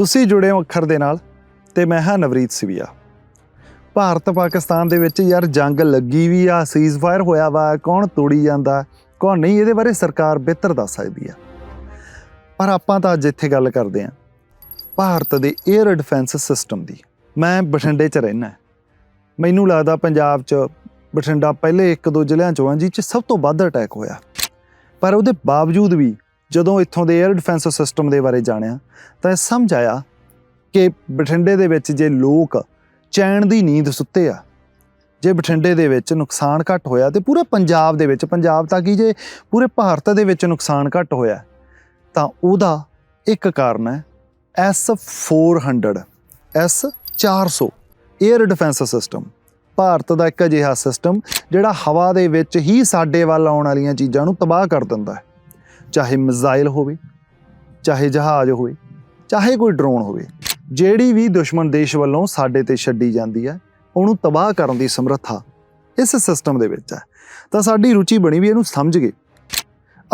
ਤੁਸੀਂ ਜੁੜੇ ਹੋ ਅੱਖਰ ਦੇ ਨਾਲ ਤੇ ਮੈਂ ਹਾਂ ਨਵਰੀਤ ਸਿਵੀਆ। ਭਾਰਤ ਪਾਕਿਸਤਾਨ ਦੇ ਵਿੱਚ ਯਾਰ ਜੰਗ ਲੱਗੀ ਵੀ ਆ ਸੀਜ਼ਫਾਇਰ ਹੋਇਆ ਵਾ, ਕੌਣ ਤੋੜੀ ਜਾਂਦਾ, ਕੌਣ ਨਹੀਂ, ਇਹਦੇ ਬਾਰੇ ਸਰਕਾਰ ਬਿਹਤਰ ਦੱਸ ਸਕਦੀ ਆ। ਪਰ ਆਪਾਂ ਤਾਂ ਅੱਜ ਇੱਥੇ ਗੱਲ ਕਰਦੇ ਆਂ ਭਾਰਤ ਦੇ 에ਅਰ ਡਿਫੈਂਸ ਸਿਸਟਮ ਦੀ। ਮੈਂ ਬਠਿੰਡੇ 'ਚ ਰਹਿਣਾ ਮੈਨੂੰ ਲੱਗਦਾ ਪੰਜਾਬ 'ਚ ਬਠਿੰਡਾ ਪਹਿਲੇ ਇੱਕ ਦੋ ਜ਼ਿਲ੍ਹਿਆਂ 'ਚੋਂ ਆ, ਜਿਹ 'ਚ ਸਭ ਤੋਂ ਵੱਧ ਅਟੈਕ ਹੋਇਆ। ਪਰ ਉਹਦੇ ਬਾਵਜੂਦ ਵੀ ਜਦੋਂ ਇੱਥੋਂ ਦੇ 에ਅਰ ਡਿਫੈਂਸ ਸਿਸਟਮ ਦੇ ਬਾਰੇ ਜਾਣਿਆ, ਤਾਂ ਇਹ ਸਮਝ ਆਇਆ ਕਿ ਬਠਿੰਡੇ ਦੇ ਵਿੱਚ ਜੇ ਲੋਕ ਚੈਨ ਦੀ ਨੀਂਦ ਸੁੱਤੇ ਆ, ਜੇ ਬਠਿੰਡੇ ਦੇ ਵਿੱਚ ਨੁਕਸਾਨ ਘੱਟ ਹੋਇਆ ਤੇ ਪੂਰੇ ਪੰਜਾਬ ਦੇ ਵਿੱਚ, ਪੰਜਾਬ ਤਾਂ ਕੀ ਜੇ ਪੂਰੇ ਭਾਰਤ ਦੇ ਵਿੱਚ ਨੁਕਸਾਨ ਘੱਟ ਹੋਇਆ, ਤਾਂ ਉਹਦਾ ਇੱਕ ਕਾਰਨ ਹੈ S400 S400 air defence system Bharat ਦਾ ਇੱਕ ਅਜਿਹਾ ਸਿਸਟਮ ਜਿਹੜਾ ਹਵਾ ਦੇ ਵਿੱਚ ਹੀ ਸਾਡੇ ਵੱਲ ਆਉਣ ਵਾਲੀਆਂ ਚੀਜ਼ਾਂ ਨੂੰ ਤਬਾਹ ਕਰ ਦਿੰਦਾ ਹੈ। ਚਾਹੇ ਮਿਜ਼ਾਈਲ ਹੋਵੇ, ਚਾਹੇ ਜਹਾਜ਼ ਹੋਵੇ, ਚਾਹੇ ਕੋਈ ਡਰੋਨ ਹੋਵੇ, ਜਿਹੜੀ ਵੀ ਦੁਸ਼ਮਣ ਦੇਸ਼ ਵੱਲੋਂ ਸਾਡੇ ਤੇ ਛੱਡੀ ਜਾਂਦੀ ਹੈ, ਉਹਨੂੰ ਤਬਾਹ ਕਰਨ ਦੀ ਸਮਰੱਥਾ ਇਸ ਸਿਸਟਮ ਦੇ ਵਿੱਚ ਹੈ। ਤਾਂ ਸਾਡੀ ਰੁਚੀ ਬਣੀ ਵੀ ਇਹਨੂੰ ਸਮਝ ਗਏ।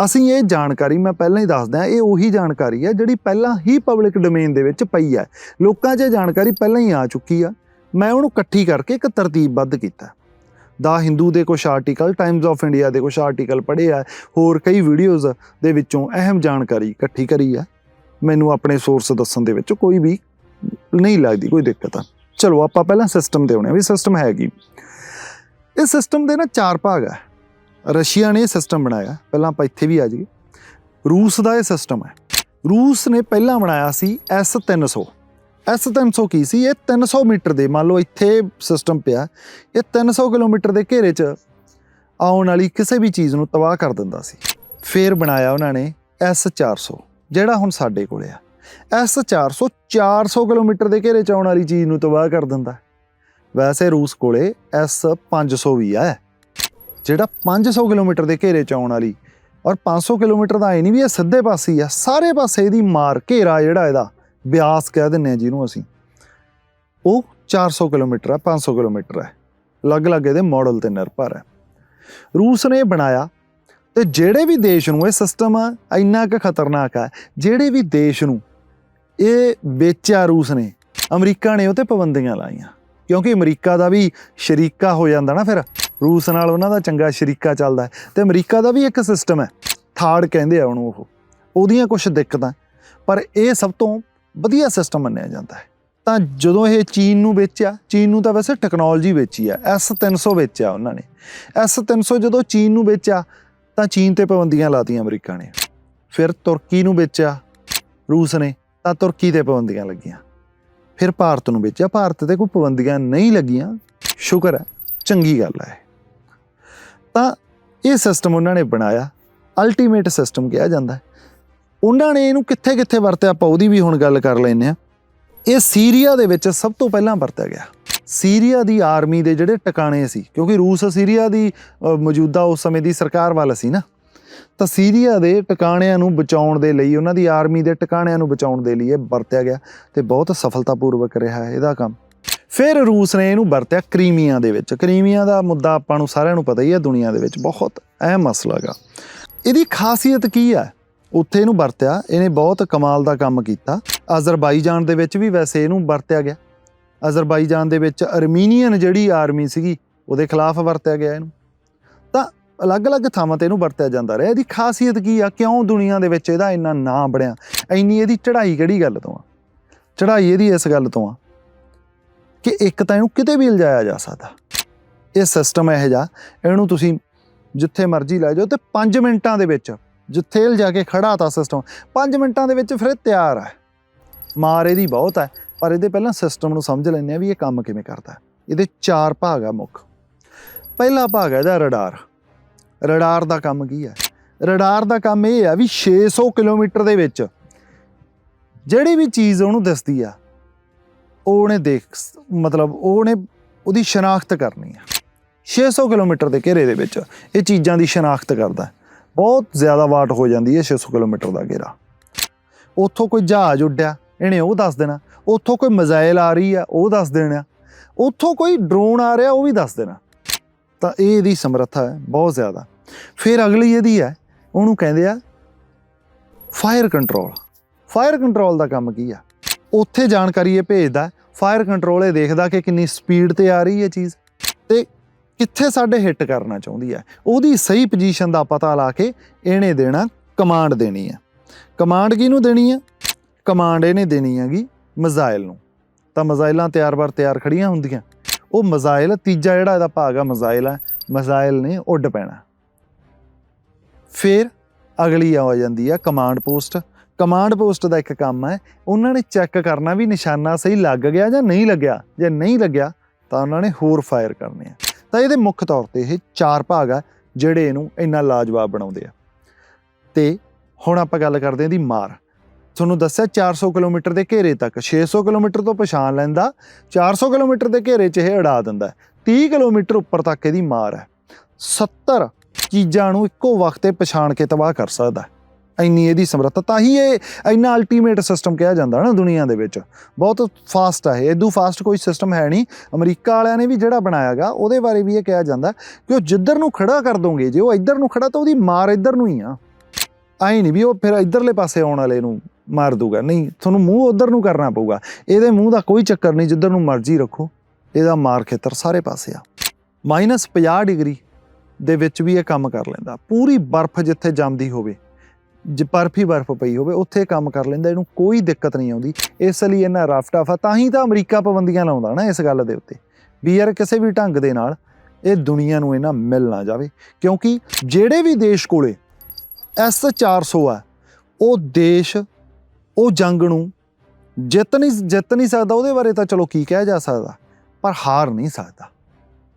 ਅਸੀਂ ਇਹ ਜਾਣਕਾਰੀ ਮੈਂ ਪਹਿਲਾਂ ਹੀ ਦੱਸਦਾ, ਇਹ ਉਹੀ ਜਾਣਕਾਰੀ ਹੈ ਜਿਹੜੀ ਪਹਿਲਾਂ ਹੀ ਪਬਲਿਕ ਡੋਮੇਨ ਦੇ ਵਿੱਚ ਪਈ ਹੈ। ਲੋਕਾਂ 'ਚ ਇਹ ਜਾਣਕਾਰੀ ਪਹਿਲਾਂ ਹੀ ਆ ਚੁੱਕੀ ਆ। ਮੈਂ ਉਹਨੂੰ ਇਕੱਠੀ ਕਰਕੇ ਇੱਕ ਤਰਤੀਬਬੱਧ ਕੀਤਾ। ਦਾ ਹਿੰਦੂ ਦੇ ਕੁਝ ਆਰਟੀਕਲ ਟਾਈਮਸ ਆਫ ਇੰਡੀਆ ਦੇ ਕੁਝ ਆਰਟੀਕਲ ਪੜ੍ਹੇ ਆ, ਹੋਰ ਕਈ ਵੀਡੀਓਜ਼ ਦੇ ਵਿੱਚੋਂ ਅਹਿਮ ਜਾਣਕਾਰੀ ਇਕੱਠੀ ਕਰੀ ਆ। ਮੈਨੂੰ ਆਪਣੇ ਸੋਰਸ ਦੱਸਣ ਦੇ ਵਿੱਚ ਕੋਈ ਵੀ ਨਹੀਂ ਲੱਗਦੀ, ਕੋਈ ਦਿੱਕਤ ਆ। ਚਲੋ, ਆਪਾਂ ਪਹਿਲਾਂ ਸਿਸਟਮ ਦੇ ਆਉਣੇ ਆ ਵੀ ਸਿਸਟਮ ਹੈ ਕੀ ਇਹ ਸਿਸਟਮ ਦੇ ਨਾ ਚਾਰ ਭਾਗ ਆ। ਰਸ਼ੀਆ ਨੇ ਇਹ ਸਿਸਟਮ ਬਣਾਇਆ। ਪਹਿਲਾਂ ਆਪਾਂ ਇੱਥੇ ਵੀ ਆ ਜਾਈਏ। ਰੂਸ ਦਾ ਇਹ ਸਿਸਟਮ ਹੈ ਰੂਸ ਨੇ ਪਹਿਲਾਂ ਬਣਾਇਆ ਸੀ S300 S300 ਕੀ ਸੀ? ਇਹ 300 ਮੀਟਰ ਦੇ, ਮੰਨ ਲਓ ਇੱਥੇ ਸਿਸਟਮ ਪਿਆ, ਇਹ 300 ਕਿਲੋਮੀਟਰ ਦੇ ਘੇਰੇ 'ਚ ਆਉਣ ਵਾਲੀ ਕਿਸੇ ਵੀ ਚੀਜ਼ ਨੂੰ ਤਬਾਹ ਕਰ ਦਿੰਦਾ ਸੀ। ਫੇਰ ਬਣਾਇਆ ਉਹਨਾਂ ਨੇ S400 ਜਿਹੜਾ ਹੁਣ ਸਾਡੇ ਕੋਲੇ ਆ। S400 400 ਕਿਲੋਮੀਟਰ ਦੇ ਘੇਰੇ 'ਚ ਆਉਣ ਵਾਲੀ ਚੀਜ਼ ਨੂੰ ਤਬਾਹ ਕਰ ਦਿੰਦਾ। ਵੈਸੇ ਰੂਸ ਕੋਲੇ S500 ਵੀ ਆ। ਜਿਹੜਾ 500 ਕਿਲੋਮੀਟਰ ਦੇ ਘੇਰੇ 'ਚ ਆਉਣ ਵਾਲੀ, ਔਰ 500 ਕਿਲੋਮੀਟਰ ਦਾ ਐ ਨਹੀਂ ਵੀ ਇਹ ਸਿੱਧੇ ਪਾਸੇ ਹੀ ਆ, ਸਾਰੇ ਪਾਸੇ ਇਹਦੀ ਮਾਰ, ਘੇਰਾ ਜਿਹੜਾ ਇਹਦਾ ਬਿਆਸ ਕਹਿ ਦਿੰਨੇ ਆ ਜਿਹਨੂੰ ਅਸੀਂ। ਉਹ 400 ਕਿਲੋਮੀਟਰ ਹੈ 500 ਕਿਲੋਮੀਟਰ ਹੈ। ਅਲੱਗ-ਅਲੱਗ ਇਹਦੇ ਮਾਡਲ ਤੇ ਨਿਰਭਰ ਹੈ। ਰੂਸ ਨੇ ਬਣਾਇਆ ਤੇ ਜਿਹੜੇ ਵੀ ਦੇਸ਼ ਨੂੰ ਇਹ ਸਿਸਟਮ ਇੰਨਾ ਕੁ ਖਤਰਨਾਕ ਹੈ, ਜਿਹੜੇ ਵੀ ਦੇਸ਼ ਨੂੰ ਇਹ ਵੇਚਿਆ ਰੂਸ ਨੇ, ਅਮਰੀਕਾ ਨੇ ਉਹ ਤੇ ਪਾਬੰਦੀਆਂ ਲਾਈਆਂ। ਕਿਉਂਕਿ ਅਮਰੀਕਾ ਦਾ ਵੀ ਸ਼ਰੀਕਾ ਹੋ ਜਾਂਦਾ ਨਾ ਫਿਰ, ਰੂਸ ਨਾਲ ਉਹਨਾਂ ਦਾ ਚੰਗਾ ਸ਼ਰੀਕਾ ਚੱਲਦਾ ਹੈ। ਤੇ ਅਮਰੀਕਾ ਦਾ ਵੀ ਇੱਕ ਸਿਸਟਮ ਹੈ ਥਾਰਡ ਕਹਿੰਦੇ ਆ ਉਹਨੂੰ ਉਹ। ਉਹਦੀਆਂ ਕੁਝ ਦਿੱਕਤਾਂ। ਪਰ ਇਹ ਸਭ ਤੋਂ ਵਧੀਆ ਸਿਸਟਮ ਮੰਨਿਆ ਜਾਂਦਾ ਹੈ। ਤਾਂ ਜਦੋਂ ਇਹ ਚੀਨ ਨੂੰ ਵੇਚਿਆ, ਚੀਨ ਨੂੰ ਤਾਂ ਵੈਸੇ ਟੈਕਨੋਲੋਜੀ ਵੇਚੀ ਆ S300 ਵੇਚਿਆ ਉਹਨਾਂ ਨੇ। S300 ਜਦੋਂ ਚੀਨ ਨੂੰ ਵੇਚਿਆ, ਤਾਂ ਚੀਨ ਤੇ ਪਾਬੰਦੀਆਂ ਲਾਤੀਆਂ ਅਮਰੀਕਾ ਨੇ। ਫਿਰ ਤੁਰਕੀ ਨੂੰ ਵੇਚਿਆ, ਰੂਸ ਨੇ, ਤਾਂ ਤੁਰਕੀ ਤੇ ਪਾਬੰਦੀਆਂ ਲੱਗੀਆਂ। ਫਿਰ ਭਾਰਤ ਨੂੰ ਵੇਚਿਆ, ਭਾਰਤ ਤੇ ਕੋਈ ਪਾਬੰਦੀਆਂ ਨਹੀਂ ਲੱਗੀਆਂ। ਸ਼ੁਕਰ ਹੈ, ਚੰਗੀ ਗੱਲ ਹੈ। ਤਾਂ ਇਹ ਸਿਸਟਮ ਉਹਨਾਂ ਨੇ ਬਣਾਇਆ ਅਲਟੀਮੇਟ ਸਿਸਟਮ ਕਿਹਾ ਜਾਂਦਾ ਉਹਨਾਂ ਨੇ ਇਹਨੂੰ ਕਿੱਥੇ ਕਿੱਥੇ ਵਰਤਿਆ? ਆਪਾਂ ਉਹਦੀ ਵੀ ਹੁਣ ਗੱਲ ਕਰ ਲੈਨੇ ਆ ਇਹ ਸੀਰੀਆ ਦੇ ਵਿੱਚ ਸਭ ਤੋਂ ਪਹਿਲਾਂ ਵਰਤਿਆ ਗਿਆ। ਸੀਰੀਆ ਦੀ ਆਰਮੀ ਦੇ ਜਿਹੜੇ ਟਿਕਾਣੇ ਸੀ, ਕਿਉਂਕਿ ਰੂਸ ਸੀਰੀਆ ਦੀ ਮੌਜੂਦਾ ਉਸ ਸਮੇਂ ਦੀ ਸਰਕਾਰ ਵੱਲ ਸੀ ਨਾ। ਤਾਂ ਸੀਰੀਆ ਦੇ ਟਿਕਾਣਿਆਂ ਨੂੰ ਬਚਾਉਣ ਦੇ ਲਈ, ਉਹਨਾਂ ਦੀ ਆਰਮੀ ਦੇ ਟਿਕਾਣਿਆਂ ਨੂੰ ਬਚਾਉਣ ਦੇ ਲਈ ਇਹ ਵਰਤਿਆ ਗਿਆ ਤੇ ਬਹੁਤ ਸਫਲਤਾਪੂਰਵਕ ਰਿਹਾ ਹੈ ਇਹਦਾ ਕੰਮ। ਫਿਰ ਰੂਸ ਨੇ ਇਹਨੂੰ ਵਰਤਿਆ ਕ੍ਰੀਮੀਆ ਦੇ ਵਿੱਚ। ਕ੍ਰੀਮੀਆ ਦਾ ਮੁੱਦਾ ਆਪਾਂ ਨੂੰ ਸਾਰਿਆਂ ਨੂੰ ਪਤਾ ਹੀ ਹੈ, ਦੁਨੀਆ ਦੇ ਵਿੱਚ ਬਹੁਤ ਅਹਿਮ ਮਸਲਾ ਹੈਗਾ। ਇਹਦੀ ਖਾਸੀਅਤ ਕੀ ਹੈ? ਉੱਥੇ ਇਹਨੂੰ ਵਰਤਿਆ, ਇਹਨੇ ਬਹੁਤ ਕਮਾਲ ਦਾ ਕੰਮ ਕੀਤਾ। ਅਜ਼ਰਬਾਈਜਾਨ ਦੇ ਵਿੱਚ ਵੀ ਵੈਸੇ ਇਹਨੂੰ ਵਰਤਿਆ ਗਿਆ। ਅਜ਼ਰਬਾਈਜਾਨ ਦੇ ਵਿੱਚ ਅਰਮੀਨੀਅਨ ਜਿਹੜੀ ਆਰਮੀ ਸੀਗੀ, ਉਹਦੇ ਖਿਲਾਫ ਵਰਤਿਆ ਗਿਆ ਇਹਨੂੰ। ਤਾਂ ਅਲੱਗ-ਅਲੱਗ ਥਾਵਾਂ ਤੇ ਇਹਨੂੰ ਵਰਤਿਆ ਜਾਂਦਾ ਰਿਹਾ। ਇਹਦੀ ਖਾਸੀਅਤ ਕੀ ਆ? ਕਿਉਂ ਦੁਨੀਆ ਦੇ ਵਿੱਚ ਇਹਦਾ ਇੰਨਾ ਨਾਂ ਬਣਿਆ? ਇੰਨੀ ਇਹਦੀ ਚੜ੍ਹਾਈ ਕਿਹੜੀ ਗੱਲ ਤੋਂ ਆ? ਚੜ੍ਹਾਈ ਇਹਦੀ ਇਸ ਗੱਲ ਤੋਂ ਆ ਕਿ ਇੱਕ ਤਾਂ ਇਹਨੂੰ ਕਿਤੇ ਵੀ ਇਲਜਾਇਆ ਜਾ ਸਕਦਾ। ਇਹ ਸਿਸਟਮ ਇਹੋ ਜਿਹਾ, ਇਹਨੂੰ ਤੁਸੀਂ ਜਿੱਥੇ ਮਰਜ਼ੀ ਲੈ ਜਾਓ ਤੇ 5 ਮਿੰਟਾਂ ਦੇ ਵਿੱਚ ਜਿੱਥੇ ਜਾ ਕੇ ਖੜਾ ਤਾ ਸਿਸਟਮ 5 ਮਿੰਟਾਂ ਦੇ ਵਿੱਚ ਫਿਰ ਤਿਆਰ ਹੈ। ਮਾਰ ਇਹਦੀ ਬਹੁਤ ਹੈ, ਪਰ ਇਹਦੇ ਪਹਿਲਾਂ ਸਿਸਟਮ ਨੂੰ ਸਮਝ ਲੈਂਦੇ ਆ ਵੀ ਇਹ ਕੰਮ ਕਿਵੇਂ ਕਰਦਾ ਇਹਦੇ ਚਾਰ ਭਾਗ ਆ ਮੁੱਖ। ਪਹਿਲਾ ਭਾਗ ਹੈ ਇਹਦਾ ਰਡਾਰ ਰਡਾਰ ਦਾ ਕੰਮ ਕੀ ਹੈ? ਰਡਾਰ ਦਾ ਕੰਮ ਇਹ ਆ ਵੀ 600 ਕਿਲੋਮੀਟਰ ਦੇ ਵਿੱਚ ਜਿਹੜੀ ਵੀ ਚੀਜ਼ ਉਹਨੂੰ ਦਿਸਦੀ ਆ ਉਹਨੇ ਦੇਖ ਮਤਲਬ ਉਹਨੇ ਉਹਦੀ ਸ਼ਨਾਖਤ ਕਰਨੀ ਆ। 600 ਕਿਲੋਮੀਟਰ ਦੇ ਘੇਰੇ ਦੇ ਵਿੱਚ ਇਹ ਚੀਜ਼ਾਂ ਦੀ ਸ਼ਨਾਖਤ ਕਰਦਾ ਬਹੁਤ ਜ਼ਿਆਦਾ ਵਾਟ ਹੋ ਜਾਂਦੀ ਹੈ 600 ਕਿਲੋਮੀਟਰ ਦਾ ਘੇਰਾ। ਉੱਥੋਂ ਕੋਈ ਜਹਾਜ਼ ਉੱਡਿਆ, ਇਹਨੇ ਉਹ ਦੱਸ ਦੇਣਾ। ਉੱਥੋਂ ਕੋਈ ਮਿਜ਼ਾਈਲ ਆ ਰਹੀ ਆ, ਉਹ ਦੱਸ ਦੇਣਾ। ਉੱਥੋਂ ਕੋਈ ਡਰੋਨ ਆ ਰਿਹਾ, ਉਹ ਵੀ ਦੱਸ ਦੇਣਾ। ਤਾਂ ਇਹ ਇਹਦੀ ਸਮਰੱਥਾ ਹੈ, ਬਹੁਤ ਜ਼ਿਆਦਾ। ਫਿਰ ਅਗਲੀ ਇਹਦੀ ਹੈ, ਉਹਨੂੰ ਕਹਿੰਦੇ ਆ ਫਾਇਰ ਕੰਟਰੋਲ ਫਾਇਰ ਕੰਟਰੋਲ ਦਾ ਕੰਮ ਕੀ ਆ? ਉੱਥੇ ਜਾਣਕਾਰੀ ਇਹ ਭੇਜਦਾ ਫਾਇਰ ਕੰਟਰੋਲ ਇਹ ਦੇਖਦਾ ਕਿ ਕਿੰਨੀ ਸਪੀਡ ਤੇ ਆ ਰਹੀ ਹੈ ਚੀਜ਼। ਤੇ ਕਿੱਥੇ ਸਾਡੇ ਹਿੱਟ ਕਰਨਾ ਚਾਹੁੰਦੀ ਹੈ? ਉਹਦੀ ਸਹੀ ਪੋਜੀਸ਼ਨ ਦਾ ਪਤਾ ਲਾ ਕੇ ਇਹਨੇ ਦੇਣਾ ਕਮਾਂਡ ਦੇਣੀ ਹੈ। ਕਮਾਂਡ ਕਿਹਨੂੰ ਦੇਣੀ ਹੈ? ਕਮਾਂਡ ਇਹਨੇ ਦੇਣੀ ਹੈਗੀ ਮਜ਼ਾਇਲ ਨੂੰ। ਤਾਂ ਮਜ਼ਾਇਲਾਂ ਤਿਆਰ-ਬਰ ਤਿਆਰ ਖੜੀਆਂ ਹੁੰਦੀਆਂ। ਉਹ ਮਜ਼ਾਇਲ, ਤੀਜਾ ਜਿਹੜਾ ਇਹਦਾ ਭਾਗ ਆ, ਮਜ਼ਾਇਲ ਹੈ ਮਜ਼ਾਇਲ ਨੇ ਉੱਡ ਪੈਣਾ। ਫਿਰ ਅਗਲੀ ਆ ਜਾਂਦੀ ਆ ਕਮਾਂਡ ਪੋਸਟ ਕਮਾਂਡ ਪੋਸਟ ਦਾ ਇੱਕ ਕੰਮ ਹੈ, ਉਹਨਾਂ ਨੇ ਚੈੱਕ ਕਰਨਾ ਵੀ ਨਿਸ਼ਾਨਾ ਸਹੀ ਲੱਗ ਗਿਆ ਜਾਂ ਨਹੀਂ ਲੱਗਿਆ। ਜੇ ਨਹੀਂ ਲੱਗਿਆ, ਤਾਂ ਉਹਨਾਂ ਨੇ ਹੋਰ ਫਾਇਰ ਕਰਨੇ ਆ। ਤਾਂ ਇਹਦੇ ਮੁੱਖ ਤੌਰ ਤੇ ਇਹ ਚਾਰ ਭਾਗ ਆ ਜਿਹੜੇ ਇਹਨੂੰ ਇੰਨਾ ਲਾਜਵਾਬ ਬਣਾਉਂਦੇ ਆ। ਤੇ ਹੁਣ ਆਪਾਂ ਗੱਲ ਕਰਦੇ ਹਾਂ ਦੀ ਮਾਰ। ਤੁਹਾਨੂੰ ਦੱਸਿਆ 400 ਕਿਲੋਮੀਟਰ ਦੇ ਘੇਰੇ ਤੱਕ 600 ਕਿਲੋਮੀਟਰ ਤੋਂ ਪਛਾਣ ਲੈਂਦਾ 400 ਕਿਲੋਮੀਟਰ ਦੇ ਘੇਰੇ 'ਚ ਇਹ ਅੜਾ ਦਿੰਦਾ। ਹੈ। 30 ਕਿਲੋਮੀਟਰ ਉੱਪਰ ਤੱਕ ਇਹਦੀ ਮਾਰ ਹੈ। 70 ਚੀਜ਼ਾਂ ਨੂੰ ਇੱਕੋ ਵਕਤ ਤੇ ਪਛਾਣ ਕੇ ਤਬਾਹ ਕਰ ਸਕਦਾ। ਇੰਨੀ ਇਹਦੀ ਸਮਰੱਥਾ, ਤਾਂ ਹੀ ਇਹ ਇੰਨਾ ਅਲਟੀਮੇਟ ਸਿਸਟਮ ਕਿਹਾ ਜਾਂਦਾ ਨਾ ਦੁਨੀਆ ਦੇ ਵਿੱਚ। ਬਹੁਤ ਫਾਸਟ ਹੈ ਇਹ ਇਦੋਂ ਫਾਸਟ ਕੋਈ ਸਿਸਟਮ ਹੈ ਨਹੀਂ। ਅਮਰੀਕਾ ਵਾਲਿਆਂ ਨੇ ਵੀ ਜਿਹੜਾ ਬਣਾਇਆਗਾ ਉਹਦੇ ਬਾਰੇ ਵੀ ਇਹ ਕਿਹਾ ਜਾਂਦਾ ਕਿ ਉਹ ਜਿੱਧਰ ਨੂੰ ਖੜਾ ਕਰ ਦੋਗੇ, ਜੇ ਉਹ ਇੱਧਰ ਨੂੰ ਖੜਾ ਤਾਂ ਉਹਦੀ ਮਾਰ ਇੱਧਰ ਨੂੰ ਹੀ ਆ। ਆਈ ਨਹੀਂ ਵੀ ਉਹ ਫਿਰ ਇੱਧਰਲੇ ਪਾਸੇ ਆਉਣ ਵਾਲੇ ਨੂੰ ਮਾਰ ਦੂਗਾ। ਨਹੀਂ, ਤੁਹਾਨੂੰ ਮੂੰਹ ਉਧਰ ਨੂੰ ਕਰਨਾ ਪਊਗਾ। ਇਹਦੇ ਮੂੰਹ ਦਾ ਕੋਈ ਚੱਕਰ ਨਹੀਂ, ਜਿੱਧਰ ਨੂੰ ਮਰਜ਼ੀ ਰੱਖੋ। ਇਹਦਾ ਮਾਰ ਖੇਤਰ ਸਾਰੇ ਪਾਸੇ ਆ। ਮਾਈਨਸ 50 ਡਿਗਰੀ ਦੇ ਵਿੱਚ ਵੀ ਇਹ ਕੰਮ ਕਰ ਲੈਂਦਾ। ਪੂਰੀ ਬਰਫ਼ ਜਿੱਥੇ ਜੰਮਦੀ ਹੋਵੇ ਜੇ ਬਰਫ਼ ਹੀ ਬਰਫ਼ ਪਈ ਹੋਵੇ, ਉੱਥੇ ਕੰਮ ਕਰ ਲੈਂਦਾ, ਇਹਨੂੰ ਕੋਈ ਦਿੱਕਤ ਨਹੀਂ ਆਉਂਦੀ। ਇਸ ਲਈ ਇਹਨਾਂ ਰਫ ਟਫ ਆ, ਤਾਂ ਹੀ ਤਾਂ ਅਮਰੀਕਾ ਪਾਬੰਦੀਆਂ ਲਾਉਂਦਾ ਨਾ ਇਸ ਗੱਲ ਦੇ ਉੱਤੇ, ਵੀ ਯਾਰ ਕਿਸੇ ਵੀ ਢੰਗ ਦੇ ਨਾਲ ਇਹ ਦੁਨੀਆ ਨੂੰ ਇਹਨਾਂ ਮਿਲ ਨਾ ਜਾਵੇ। ਕਿਉਂਕਿ ਜਿਹੜੇ ਵੀ ਦੇਸ਼ ਕੋਲੇ ਐਸ 400 ਆ, ਉਹ ਦੇਸ਼, ਉਹ ਜੰਗ ਨੂੰ ਜਿੱਤ ਨਹੀਂ ਜਿੱਤ ਨਹੀਂ ਸਕਦਾ, ਉਹਦੇ ਬਾਰੇ ਤਾਂ ਚਲੋ ਕੀ ਕਿਹਾ ਜਾ ਸਕਦਾ, ਪਰ ਹਾਰ ਨਹੀਂ ਸਕਦਾ।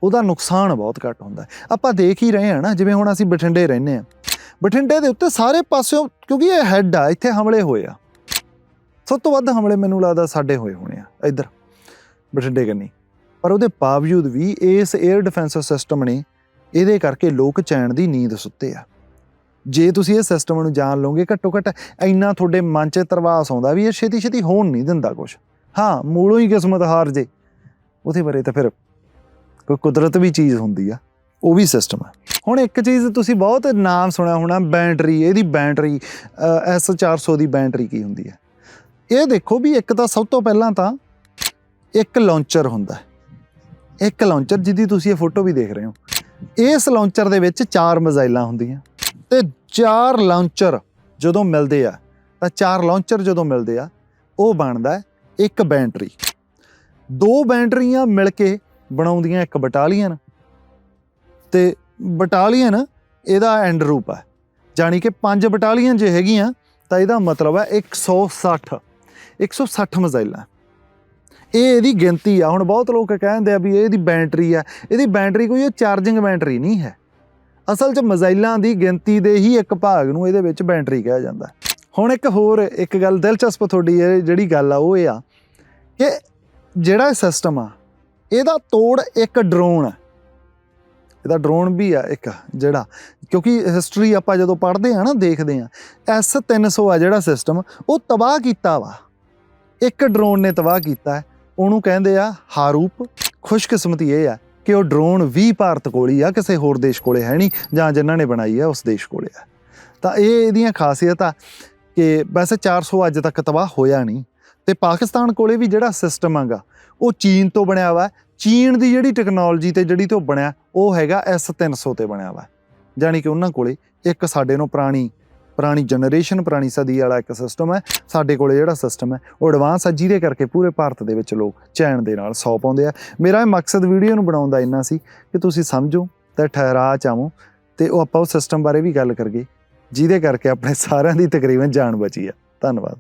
ਉਹਦਾ ਨੁਕਸਾਨ ਬਹੁਤ ਘੱਟ ਹੁੰਦਾ। ਆਪਾਂ ਦੇਖ ਹੀ ਰਹੇ ਹਾਂ ਨਾ, ਜਿਵੇਂ ਹੁਣ ਅਸੀਂ ਬਠਿੰਡੇ ਰਹਿੰਦੇ ਆ ਬਠਿੰਡੇ ਦੇ ਉੱਤੇ ਸਾਰੇ ਪਾਸਿਓਂ, ਕਿਉਂਕਿ ਇਹ ਹੈੱਡ ਆ, ਇੱਥੇ ਹਮਲੇ ਹੋਏ ਆ। ਸਭ ਤੋਂ ਵੱਧ ਹਮਲੇ ਮੈਨੂੰ ਲੱਗਦਾ ਸਾਡੇ ਹੋਏ ਹੋਣੇ ਆ, ਇੱਧਰ, ਬਠਿੰਡੇ ਕੰਨੀ। ਪਰ ਉਹਦੇ ਬਾਵਜੂਦ ਵੀ ਇਸ 에ਅਰ ਡਿਫੈਂਸ ਸਿਸਟਮ ਨੇ ਇਹਦੇ ਕਰਕੇ ਲੋਕ ਚੈਨ ਦੀ ਨੀਂਦ ਸੁੱਤੇ ਆ। ਜੇ ਤੁਸੀਂ ਇਹ ਸਿਸਟਮ ਨੂੰ ਜਾਣ ਲਓਗੇ, ਘੱਟੋ ਘੱਟ ਇੰਨਾ ਤੁਹਾਡੇ ਮਨ 'ਚ ਤਰਵਾਸ ਆਉਂਦਾ ਵੀ ਇਹ ਛੇਤੀ ਛੇਤੀ ਹੋਣ ਨਹੀਂ ਦਿੰਦਾ ਕੁਝ ਹਾਂ, ਮੂਲੋਂ ਹੀ ਕਿਸਮਤ ਹਾਰ ਜੇ। ਉਹਦੇ ਬਾਰੇ ਤਾਂ ਫਿਰ ਕੋਈ ਕੁਦਰਤ ਵੀ ਚੀਜ਼ ਹੁੰਦੀ ਆ। ਉਹ ਵੀ ਸਿਸਟਮ ਹੈ। ਹੁਣ ਇੱਕ ਚੀਜ਼ ਤੁਸੀਂ ਬਹੁਤ ਨਾਮ ਸੁਣਿਆ ਹੋਣਾ, ਬੈਟਰੀ, ਇਹਦੀ ਬੈਟਰੀ S400 ਦੀ ਬੈਟਰੀ ਕੀ ਹੁੰਦੀ ਹੈ? ਇਹ ਦੇਖੋ ਵੀ ਇੱਕ ਤਾਂ ਸਭ ਤੋਂ ਪਹਿਲਾਂ ਤਾਂ ਇੱਕ ਲਾਂਚਰ ਹੁੰਦਾ ਹੈ। ਇੱਕ ਲਾਂਚਰ ਜਿਹਦੀ ਤੁਸੀਂ ਇਹ ਫੋਟੋ ਵੀ ਦੇਖ ਰਹੇ ਹੋ। ਇਸ ਲਾਂਚਰ ਦੇ ਵਿੱਚ ਚਾਰ ਮਿਜ਼ਾਈਲਾਂ ਹੁੰਦੀਆਂ ਤੇ ਚਾਰ ਲਾਂਚਰ ਜਦੋਂ ਮਿਲਦੇ ਆ, ਤਾਂ ਚਾਰ ਲਾਂਚਰ ਜਦੋਂ ਮਿਲਦੇ ਆ, ਉਹ ਬਣਦਾ ਹੈ ਇੱਕ ਬੈਟਰੀ। ਦੋ ਬੈਟਰੀਆਂ ਮਿਲ ਕੇ ਬਣਾਉਂਦੀਆਂ ਇੱਕ ਬਟਾਲੀਅਨ ਤੇ ਬਟਾਲੀਅਨ ਇਹਦਾ ਐਂਡ ਰੂਪ ਹੈ। ਜਾਣੀ ਕਿ ਪੰਜ ਬਟਾਲੀਅਨ ਜੇ ਹੈਗੀਆਂ, ਤਾਂ ਇਹਦਾ ਮਤਲਬ ਹੈ 160 160 ਮਿਜ਼ਾਈਲਾਂ। ਇਹ ਇਹਦੀ ਗਿਣਤੀ ਆ। ਹੁਣ ਬਹੁਤ ਲੋਕ ਕਹਿੰਦੇ ਆ ਵੀ ਇਹਦੀ ਬੈਟਰੀ ਆ ਇਹਦੀ ਬੈਟਰੀ ਕੋਈ ਉਹ ਚਾਰਜਿੰਗ ਬੈਟਰੀ ਨਹੀਂ ਹੈ। ਅਸਲ 'ਚ ਮਿਜ਼ਾਈਲਾਂ ਦੀ ਗਿਣਤੀ ਦੇ ਹੀ ਇੱਕ ਭਾਗ ਨੂੰ ਇਹਦੇ ਵਿੱਚ ਬੈਟਰੀ ਕਿਹਾ ਜਾਂਦਾ। ਹੁਣ ਇੱਕ ਹੋਰ, ਇੱਕ ਗੱਲ ਦਿਲਚਸਪ ਤੁਹਾਡੀ ਇਹ ਜਿਹੜੀ ਗੱਲ ਆ, ਉਹ ਇਹ ਆ ਕਿ ਜਿਹੜਾ ਸਿਸਟਮ ਆ, ਇਹਦਾ ਤੋੜ ਇੱਕ ਡਰੋਨ ਹੈ ਇਹਦਾ ਡਰੋਨ ਵੀ ਆ ਇੱਕ, ਜਿਹੜਾ। ਕਿਉਂਕਿ ਹਿਸਟਰੀ ਆਪਾਂ ਜਦੋਂ ਪੜ੍ਹਦੇ ਆ ਨਾ, ਦੇਖਦੇ ਆ S300 ਆ ਜਿਹੜਾ ਸਿਸਟਮ ਉਹ ਤਬਾਹ ਕੀਤਾ ਵਾ। ਇੱਕ ਡਰੋਨ ਨੇ ਤਬਾਹ ਕੀਤਾ। ਉਹਨੂੰ ਕਹਿੰਦੇ ਆ ਹਾਰੂਪ, ਖੁਸ਼ਕਿਸਮਤੀ ਇਹ ਆ ਕਿ ਉਹ ਡਰੋਨ ਵੀ ਭਾਰਤ ਕੋਲ ਹੀ ਆ, ਕਿਸੇ ਹੋਰ ਦੇਸ਼ ਕੋਲੇ ਹੈ ਨਹੀਂ, ਜਾਂ ਜਿਨ੍ਹਾਂ ਨੇ ਬਣਾਈ ਆ, ਉਸ ਦੇਸ਼ ਕੋਲੇ ਆ। ਤਾਂ ਇਹ ਇਹਦੀਆਂ ਖਾਸੀਅਤ ਆ ਕਿ ਵੈਸੇ 400 ਅੱਜ ਤੱਕ ਤਬਾਹ ਹੋਇਆ ਨਹੀਂ। ਤੇ ਪਾਕਿਸਤਾਨ ਕੋਲੇ ਵੀ ਜਿਹੜਾ ਸਿਸਟਮ ਆਗਾ, ਉਹ ਚੀਨ ਤੋਂ ਬਣਿਆ ਵਾ ਚੀਨ ਦੀ ਜਿਹੜੀ ਟੈਕਨੋਲੋਜੀ ਤੇ ਜਿਹੜੀ ਤੋਂ ਬਣਿਆ, ਉਹ ਹੈਗਾ S300 ਤੇ ਬਣਿਆ ਵਾ। ਜਾਣੀ ਕਿ ਉਹਨਾਂ ਕੋਲੇ ਇੱਕ ਸਾਡੇ ਨੂੰ ਪੁਰਾਣੀ ਪੁਰਾਣੀ ਜਨਰੇਸ਼ਨ ਪੁਰਾਣੀ ਸਦੀ ਵਾਲਾ ਇੱਕ ਸਿਸਟਮ ਹੈ। ਸਾਡੇ ਕੋਲੇ ਜਿਹੜਾ ਸਿਸਟਮ ਹੈ, ਉਹ ਐਡਵਾਂਸ ਹੈ, ਜਿਹਦੇ ਕਰਕੇ ਪੂਰੇ ਭਾਰਤ ਦੇ ਵਿੱਚ ਲੋਕ ਚੈਨ ਦੇ ਨਾਲ ਸੌ ਪਾਉਂਦੇ ਆ। ਮੇਰਾ ਇਹ ਮਕਸਦ ਵੀਡੀਓ ਨੂੰ ਬਣਾਉਣ ਦਾ ਇੰਨਾ ਸੀ ਕਿ ਤੁਸੀਂ ਸਮਝੋ ਤੇ ਠਹਿਰਾ ਚਾਹੋ ਤੇ ਉਹ ਆਪਾਂ ਉਹ ਸਿਸਟਮ ਬਾਰੇ ਵੀ ਗੱਲ ਕਰਗੇ ਜਿਹਦੇ ਕਰਕੇ ਆਪਣੇ ਸਾਰਿਆਂ ਦੀ ਤਕਰੀਬਨ ਜਾਨ ਬਚੀ ਆ। ਧੰਨਵਾਦ।